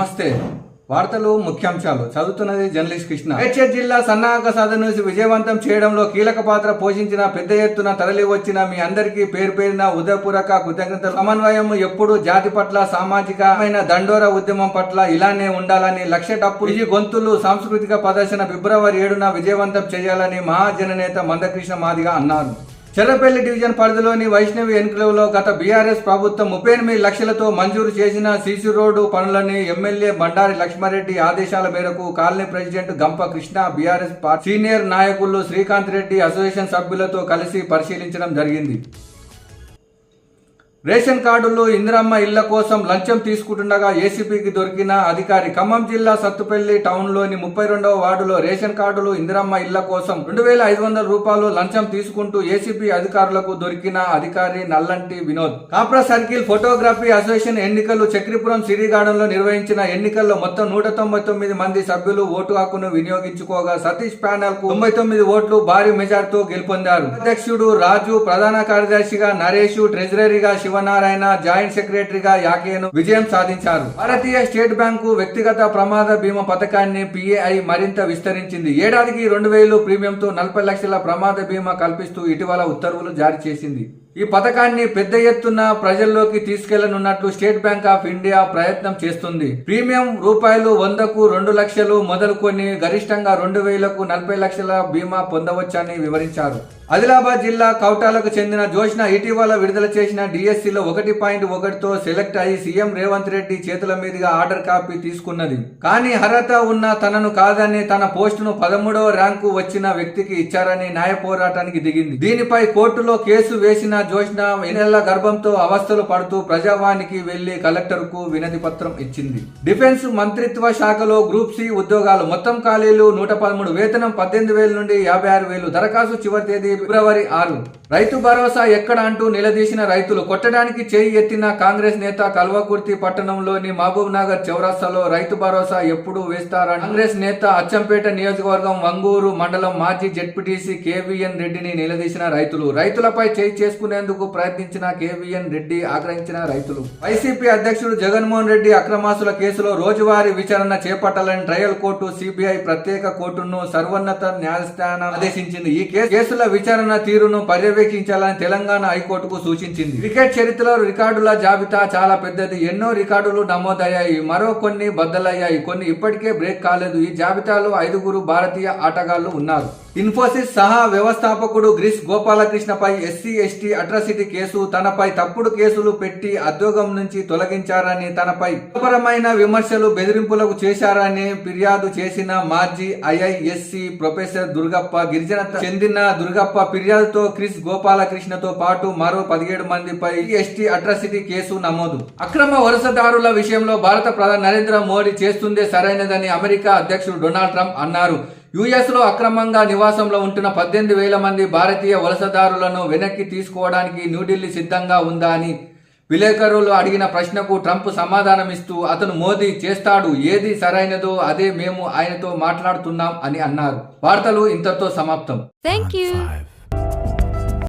నమస్తే. వార్తలు ముఖ్యాంశాలు. చదువుతున్నది జర్నలిస్ట్ కృష్ణ. మేడ్చల్ జిల్లా సన్నాహక సాధన విజయవంతం చేయడంలో కీలక పాత్ర పోషించిన పెద్ద ఎత్తున తరలి వచ్చిన మీ అందరికీ పేరు పేరిన ఉదయపూర్వక కృతజ్ఞతలు. సమన్వయం ఎప్పుడు జాతి పట్ల సామాజికమైన దండోర ఉద్యమం పట్ల ఇలానే ఉండాలని లక్ష్య డప్పు ఈ గొంతులు సాంస్కృతిక ప్రదర్శన ఫిబ్రవరి ఏడున విజయవంతం చేయాలని మహాజననేత మందకృష్ణ మాదిగా అన్నారు. చెర్రపల్లి డివిజన్ పరిధిలోని వైష్ణవి ఎన్క్లేవ్లో గత బీఆర్ఎస్ ప్రభుత్వం ముప్పై ఎనిమిది లక్షలతో మంజూరు చేసిన సీసీ రోడ్డు పనులని ఎమ్మెల్యే బండారి లక్ష్మారెడ్డి ఆదేశాల మేరకు కాలనీ ప్రెసిడెంట్ గంప కృష్ణ బీఆర్ఎస్ సీనియర్ నాయకులు శ్రీకాంత్ రెడ్డి అసోసియేషన్ సభ్యులతో కలిసి పరిశీలించడం జరిగింది. రేషన్ కార్డులు ఇందిరమ్మ ఇళ్ళ కోసం లంచం తీసుకుంటుండగా ఏసీపీకి దొరికిన అధికారి ఖమ్మం జిల్లా సత్తుపల్లి టౌన్లోని ముప్పై రెండవ వార్డులో రేషన్ కార్డులు ఇందిరమ్మ ఇళ్ళ కోసం రెండు వేల ఐదు వందల రూపాయలు లంచం తీసుకుంటూ ఏసీపీ అధికారులకు దొరికిన అధికారి Nallanti Vinod. Kapra circle photography association ఎన్నికలు చక్రిపురం సిరిగార్డెన్లో నిర్వహించిన ఎన్నికల్లో మొత్తం నూట తొంభై తొమ్మిది మంది సభ్యులు ఓటు హక్కును వినియోగించుకోగా సతీష్ ప్యానెల్కు తొంభై తొమ్మిది ఓట్లు భారీ మెజార్టీతో గెలుపొందారు. అధ్యక్షుడు రాజు ప్రధాన కార్యదర్శిగా నరేష్ ట్రెజరీగా శివనారాయణ జాయింట్ సెక్రటరీగా యాకేను విజయం సాధించారు. భారతీయ స్టేట్ బ్యాంకు వ్యక్తిగత ప్రమాద బీమా పథకాన్ని పిఏఐ మరింత విస్తరించింది. ఏడాదికి రెండు వేలు ప్రీమియంతో నలభై లక్షల ప్రమాద బీమా కల్పిస్తూ ఇటీవల ఉత్తర్వులు జారీ చేసింది. ఈ పథకాన్ని పెద్ద ఎత్తున ప్రజల్లోకి తీసుకెళ్ళనున్నట్లు స్టేట్ బ్యాంక్ ఆఫ్ ఇండియా ప్రయత్నం చేస్తుంది. ప్రీమియం రూపాయలు వందకు రెండు లక్షలు మొదలుకొని గరిష్టంగా రెండు వేలకు నలభై లక్షల బీమా పొందవచ్చని వివరించారు. ఆదిలాబాద్ జిల్లా కౌటాలకు చెందిన జోష్న ఇటీవల విడుదల చేసిన డిఎస్సిలో ఒకటి పాయింట్ ఒకటితో సెలెక్ట్ అయి సీఎం రేవంత్ రెడ్డి చేతుల మీదుగా ఆర్డర్ కాపీ తీసుకున్నది. కానీ అర్హత ఉన్న తనను కాదని తన పోస్టును పదమూడవ ర్యాంకు వచ్చిన వ్యక్తికి ఇచ్చారని న్యాయ పోరాటానికి దిగింది. దీనిపై కోర్టులో కేసు వేసిన జోష్న నెలల గర్భంతో అవస్థలు పడుతూ ప్రజావానికి వెళ్ళి కలెక్టర్కు వినతి పత్రం ఇచ్చింది. డిఫెన్స్ మంత్రిత్వ శాఖలో గ్రూప్ సి ఉద్యోగాలు మొత్తం ఖాళీలు నూట పదమూడు వేతనం పద్దెనిమిది వేల నుండి యాభై ఆరు వేలు. దరఖాస్తు చివరి తేదీ ఫిబ్రవరి ఆరు. రైతు భరోసా ఎక్కడ అంటూ నిలదీసిన రైతులు కొట్టడానికి చేయి ఎత్తిన కాంగ్రెస్ నేత కల్వకుర్తి పట్టణంలోని మహబూబ్ నగర్ చౌరస్తాలో రైతు భరోసా ఎప్పుడు వేస్తారని కాంగ్రెస్ నేత అచ్చంపేట నియోజకవర్గం వంగూరు మండలం మాజీ జెడ్పీటీసీ కేవీఎన్ రెడ్డిని నిలదీసిన రైతులు. రైతులపై చేయి చేసుకునేందుకు ప్రయత్నించిన కేవీఎన్ రెడ్డి ఆగ్రహించిన రైతులు. వైసీపీ అధ్యక్షుడు జగన్మోహన్ రెడ్డి అక్రమాసుల కేసులో రోజువారీ విచారణ చేపట్టాలని ట్రయల్ కోర్టు సిబిఐ ప్రత్యేక కోర్టును సర్వోన్నత న్యాయస్థానం ఆదేశించింది. ఈ కేసు- కేసుల విచారణ తీరును పర్యవేక్షించాలని తెలంగాణ హైకోర్టుకు సూచించింది. క్రికెట్ చరిత్రలో రికార్డుల జాబితా చాలా పెద్దది. ఎన్నో రికార్డులు నమోదయ్యాయి. మరో కొన్ని బద్దలయ్యాయి. కొన్ని ఇప్పటికే బ్రేక్ కాలేదు. ఈ జాబితాలో ఐదుగురు భారతీయ ఆటగాళ్ళు ఉన్నారు. ఇన్ఫోసిస్ సహా వ్యవస్థాపకుడు గ్రిస్ గోపాలకృష్ణపై ఎస్సీ ఎస్టీ అట్రాసిటీ కేసు తనపై తప్పుడు కేసులు పెట్టి ఉద్యోగం నుంచి తొలగించారని తనపై పరమైన విమర్శలు బెదిరింపులకు చేశారని ఫిర్యాదు చేసిన మాజీ ఐఐఎస్సి ప్రొఫెసర్ దుర్గప్ప గిరిజన చెందిన దుర్గప్ప ఫిర్యాదుతో క్రిస్ గోపాలకృష్ణతో పాటు మరో పదిహేడు మందిపై ఎస్టీ అట్రాసిటీ కేసు నమోదు. అక్రమ వలసదారుల విషయంలో భారత ప్రధాని నరేంద్ర మోడీ చేస్తుందే సరైనదని అమెరికా అధ్యక్షుడు డొనాల్డ్ ట్రంప్ అన్నారు. యుఎస్లో అక్రమంగా నివాసంలో ఉంటున్న పద్దెనిమిది వేల మంది భారతీయ వలసదారులను వెనక్కి తీసుకోవడానికి న్యూఢిల్లీ సిద్ధంగా ఉందా అని విలేకరులు అడిగిన ప్రశ్నకు ట్రంప్ సమాధానమిస్తూ అతను మోదీ చేస్తాడు ఏది సరైనదో అదే మేము ఆయనతో మాట్లాడుతున్నాం అని అన్నారు వార్తలు ఇంతతో సమాప్తం you. Five.